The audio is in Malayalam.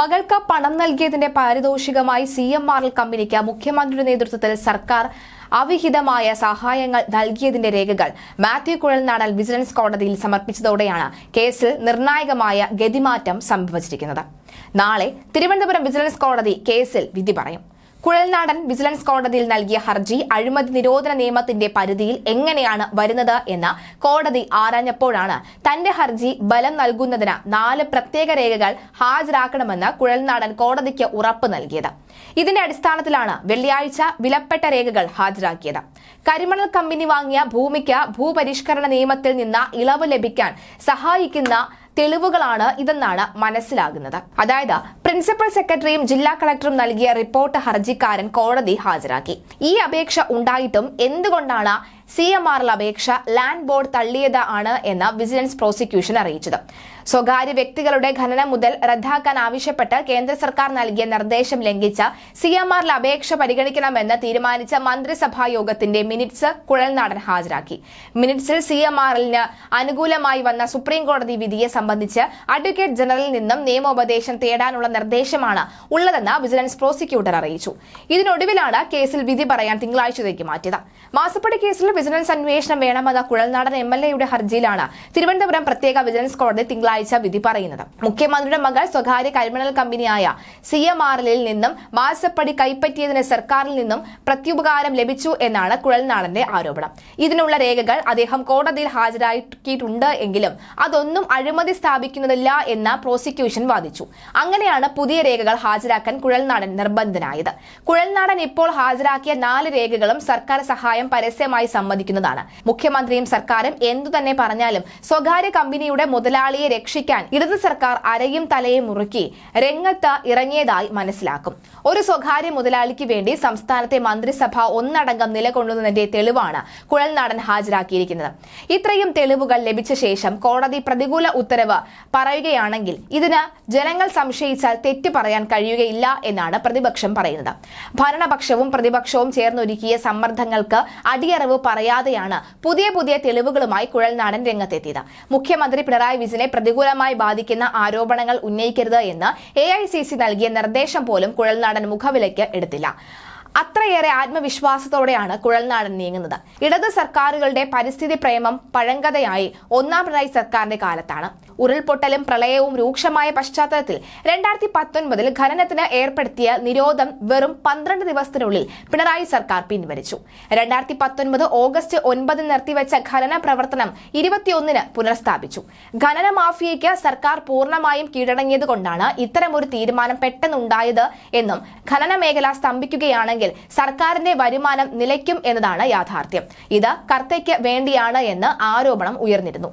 മകൾക്ക് പണം നൽകിയതിന്റെ പാരിതോഷികമായി സി എം ആർ എൽ കമ്പനിക്ക് മുഖ്യമന്ത്രിയുടെ നേതൃത്വത്തിൽ സർക്കാർ അവിഹിതമായ സഹായങ്ങൾ നൽകിയതിന്റെ രേഖകൾ മാത്യു കുഴൽനാടൽ വിജിലൻസ് കോടതിയിൽ സമർപ്പിച്ചതോടെയാണ് കേസിൽ നിർണായകമായ ഗതിമാറ്റം സംഭവിച്ചിരിക്കുന്നത്. നാളെ തിരുവനന്തപുരം വിജിലൻസ് കോടതി കേസിൽ വിധി പറയും. കുഴൽനാടൻ വിജിലൻസ് കോടതിയിൽ നൽകിയ ഹർജി അഴിമതി നിരോധന നിയമത്തിന്റെ പരിധിയിൽ എങ്ങനെയാണ് വരുന്നത് എന്ന് കോടതി ആരാഞ്ഞപ്പോഴാണ് തന്റെ ഹർജി ബലം നൽകുന്നതിന് നാല് പ്രത്യേക രേഖകൾ ഹാജരാക്കണമെന്ന് കുഴൽനാടൻ കോടതിക്ക് ഉറപ്പ് നൽകിയത്. ഇതിന്റെ അടിസ്ഥാനത്തിലാണ് വെള്ളിയാഴ്ച വിലപ്പെട്ട രേഖകൾ ഹാജരാക്കിയത്. കരിമണൽ കമ്പനി വാങ്ങിയ ഭൂമിക്ക് ഭൂപരിഷ്കരണ നിയമത്തിൽ നിന്ന് ഇളവ് ലഭിക്കാൻ സഹായിക്കുന്ന തെളിവുകളാണ് ഇതെന്നാണ് മനസ്സിലാകുന്നത്. അതായത് പ്രിൻസിപ്പൽ സെക്രട്ടറിയും ജില്ലാ കളക്ടറും നൽകിയ റിപ്പോർട്ട് ഹർജിക്കാരൻ കോടതി ഹാജരാക്കി. ഈ അപേക്ഷ ഉണ്ടായിട്ടും എന്തുകൊണ്ടാണ് സി എം ആറിൽ അപേക്ഷ ലാൻഡ് ബോർഡ് തള്ളിയത് ആണ് എന്ന് വിജിലൻസ് പ്രോസിക്യൂഷൻ അറിയിച്ചത്. സ്വകാര്യ വ്യക്തികളുടെ ഖനനം മുതൽ റദ്ദാക്കാൻ ആവശ്യപ്പെട്ട് കേന്ദ്ര സർക്കാർ നൽകിയ നിർദ്ദേശം ലംഘിച്ച സി എം ആറിൽ അപേക്ഷ പരിഗണിക്കണമെന്ന് തീരുമാനിച്ച മന്ത്രിസഭാ യോഗത്തിന്റെ മിനിറ്റ്സ് കുഴൽനാടൻ ഹാജരാക്കി. മിനിറ്റ്സിൽ സി എം ആറിന് അനുകൂലമായി വന്ന സുപ്രീം കോടതി വിധിയെ സംബന്ധിച്ച് അഡ്വക്കേറ്റ് ജനറലിൽ നിന്നും നിയമോപദേശം തേടാനുള്ള നിർദ്ദേശമാണ് ഉള്ളതെന്ന് വിജിലൻസ് പ്രോസിക്യൂട്ടർ അറിയിച്ചു. ഇതിനൊടുവിലാണ് കേസിൽ വിധി പറയാൻ തിങ്കളാഴ്ചത്തേക്ക് മാറ്റിയത്. മാസപ്പടി കേസിൽ വിജിലൻസ് അന്വേഷണം വേണമെന്ന കുഴൽനാടൻ എം എൽ എയുടെ ഹർജിയിലാണ്. തിരുവനന്തപുരം പ്രത്യേക വിജിലൻസ് കോടതി തിങ്കളാഴ്ച വിധി പറയുന്നത്. മുഖ്യമന്ത്രിയുടെ മകൾ സ്വകാര്യ കരിമണൽ കമ്പനിയായ സി എം ആർ എല്ലിൽ നിന്നും മാസപ്പടി കൈപ്പറ്റിയതിന് സർക്കാരിൽ നിന്നും പ്രത്യുപകാരം ലഭിച്ചു എന്നാണ് കുഴൽനാടന്റെ ആരോപണം. ഇതിനുള്ള രേഖകൾ അദ്ദേഹം കോടതിയിൽ ഹാജരാക്കിയിട്ടുണ്ട് എങ്കിലും അതൊന്നും അഴിമതി സ്ഥാപിക്കുന്നതില്ല എന്ന് പ്രോസിക്യൂഷൻ വാദിച്ചു. അങ്ങനെയാണ് പുതിയ രേഖകൾ ഹാജരാക്കാൻ കുഴൽനാടൻ നിർബന്ധനായത്. കുഴൽനാടൻ ഇപ്പോൾ ഹാജരാക്കിയ നാല് രേഖകളും സർക്കാർ സഹായം പരസ്യമായി സമ്മതിക്കുന്നതാണ്. മുഖ്യമന്ത്രിയും സർക്കാരും എന്തു തന്നെ പറഞ്ഞാലും സ്വകാര്യ കമ്പനിയുടെ മുതലാളിയെ രക്ഷിക്കാൻ ഇടത് സർക്കാർ അരയും തലയും മുറുക്കി രംഗത്ത് ഇറങ്ങിയതായി മനസ്സിലാക്കും. ഒരു സ്വകാര്യ മുതലാളിക്ക് വേണ്ടി സംസ്ഥാനത്തെ മന്ത്രിസഭ ഒന്നടങ്കം നിലകൊള്ളുന്നതിന്റെ തെളിവാണ് കുഴൽനാടൻ ഹാജരാക്കിയിരിക്കുന്നത്. ഇത്രയും തെളിവുകൾ ലഭിച്ച ശേഷം കോടതി പ്രതികൂല ഉത്തരവ് പറയുകയാണെങ്കിൽ ഇതിന് ജനങ്ങൾ സംശയിച്ചാൽ തെറ്റ് പറയാൻ കഴിയുകയില്ല എന്നാണ് പ്രതിപക്ഷം പറയുന്നത്. ഭരണപക്ഷവും പ്രതിപക്ഷവും ചേർന്നൊരുക്കിയ സമ്മർദ്ദങ്ങൾക്ക് അടിയറവ് പറയാതെയാണ് പുതിയ പുതിയ തെളിവുകളുമായി കുഴൽനാടൻ രംഗത്തെത്തിയത്. മുഖ്യമന്ത്രി പിണറായി വിജയനെ പ്രതികൂലമായി ബാധിക്കുന്ന ആരോപണങ്ങൾ ഉന്നയിക്കരുത് എന്ന് എ നൽകിയ നിർദ്ദേശം പോലും കുഴൽനാടൻ മുഖവിലയ്ക്ക് എടുത്തില്ല. അത്രയേറെ ആത്മവിശ്വാസത്തോടെയാണ് കുഴൽനാടൻ നീങ്ങുന്നത്. ഇടത് സർക്കാരുകളുടെ പരിസ്ഥിതി പ്രേമം പഴങ്കഥയായി ഒന്നാം പിണറായി സർക്കാരിന്റെ കാലത്താണ്. ഉരുൾപൊട്ടലും പ്രളയവും രൂക്ഷമായ പശ്ചാത്തലത്തിൽ രണ്ടായിരത്തി പത്തൊൻപതിൽ ഖനനത്തിന് ഏർപ്പെടുത്തിയ നിരോധം വെറും പന്ത്രണ്ട് ദിവസത്തിനുള്ളിൽ പിണറായി സർക്കാർ പിൻവലിച്ചു. രണ്ടായിരത്തി പത്തൊൻപത് ഓഗസ്റ്റ് ഒൻപതിന് നിർത്തിവെച്ച ഖനന പ്രവർത്തനം ഇരുപത്തിയൊന്നിന് പുനഃസ്ഥാപിച്ചു. ഖനന മാഫിയയ്ക്ക് സർക്കാർ പൂർണമായും കീഴടങ്ങിയതുകൊണ്ടാണ് ഇത്തരമൊരു തീരുമാനം പെട്ടെന്നുണ്ടായത് എന്നും ഖനന മേഖല സ്തംഭിക്കുകയാണെങ്കിൽ സർക്കാരിന്റെ വരുമാനം നിലയ്ക്കും എന്നതാണ് യാഥാർത്ഥ്യം. ഇത് കർത്തയ്ക്ക് വേണ്ടിയാണ് എന്ന് ആരോപണം ഉയർന്നിരുന്നു.